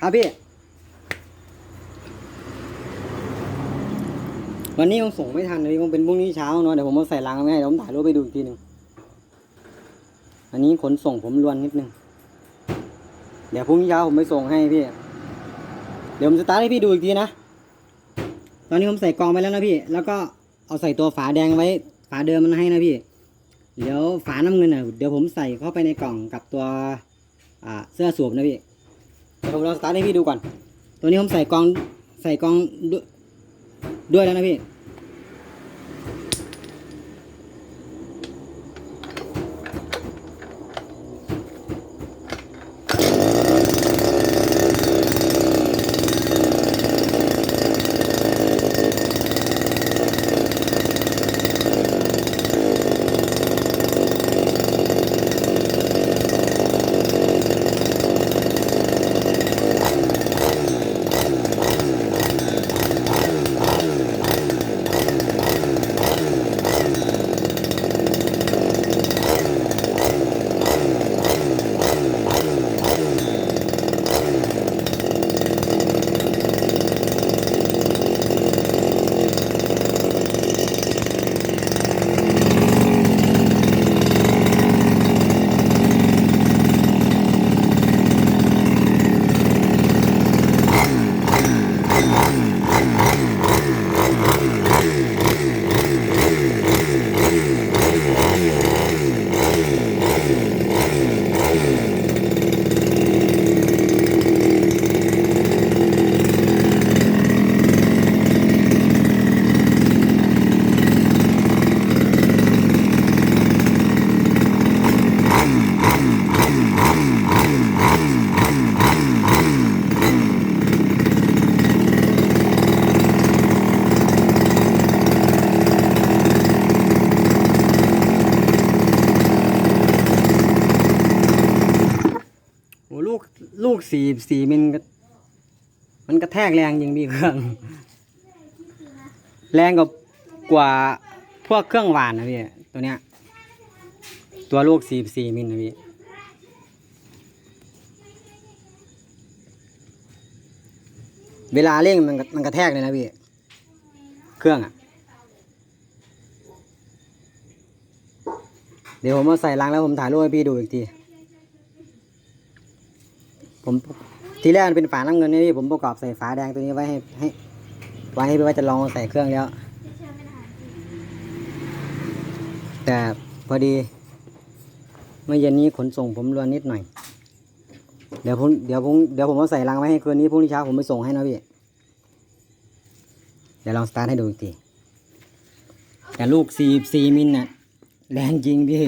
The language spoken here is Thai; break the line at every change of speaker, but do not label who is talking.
ครับพี่ วันนี้คงส่งไม่ทันเลยคงเป็นพรุ่งนี้เช้าเนาะเดี๋ยวผมเอาใส่ลังไว้ให้เดี๋ยวผมถ่ายรูปไปดูอีกทีหนึ่งอันนี้ขนส่งผมรวนนิดนึง เดี๋ยวพรุ่งนี้เช้าผมไปส่งให้พี่ เดี๋ยวผมสตาร์ทให้พี่ดูอีกทีนะ ตอนนี้ผมใส่กองไปแล้วนะพี่ แล้วก็เอาใส่ตัวฝาแดงไว้ ฝาเดิมมันให้นะพี่ เดี๋ยวฝาน้ำเงินอะเดี๋ยวผมใส่เข้าไปในกล่องกับตัวเสื้อสวมนะพี่ ผมลองสตาร์ทให้พี่ดูก่อน ตัวนี้ผมใส่กองใส่กองด้วยด้วยแล้วนะพี่ โอ้ลูก ลูกสี่สี่มิลมันกระแทกแรงจริงพี่เครื่อง แรงกว่ากว่าพวกเครื่องหวานนะพี่ตัวเนี้ย ตัวลูกสี่สี่มิลนะพี่เวลาเร่งมันกระมันกระแทกเลยนะพี่เครื่องอะ เดี๋ยวผมมาใส่รังแล้วผมถ่ายรูปให้พี่ดูอีกที ทีแรกมันเป็นฝาน้ำเงินนี่พี่ผมประกอบใส่ฝาแดงตัวนี้ไว้ให้ให้ไว้ให้พี่ว่าจะลองใส่เครื่องแล้ว แต่พอดีเมื่อเย็นนี้ขนส่งผมรวนนิดหน่อย เดี๋ยวผมเดี๋ยวผมเดี๋ยวผมเอาใส่รังไว้ให้คืนนี้พรุ่งนี้เช้าผมไปส่งให้นะพี่ เดี๋ยวลองสตาร์ทให้ดูอีกทีแต่ลูกสี่สี่มิลน่ะ แรงจริงพี่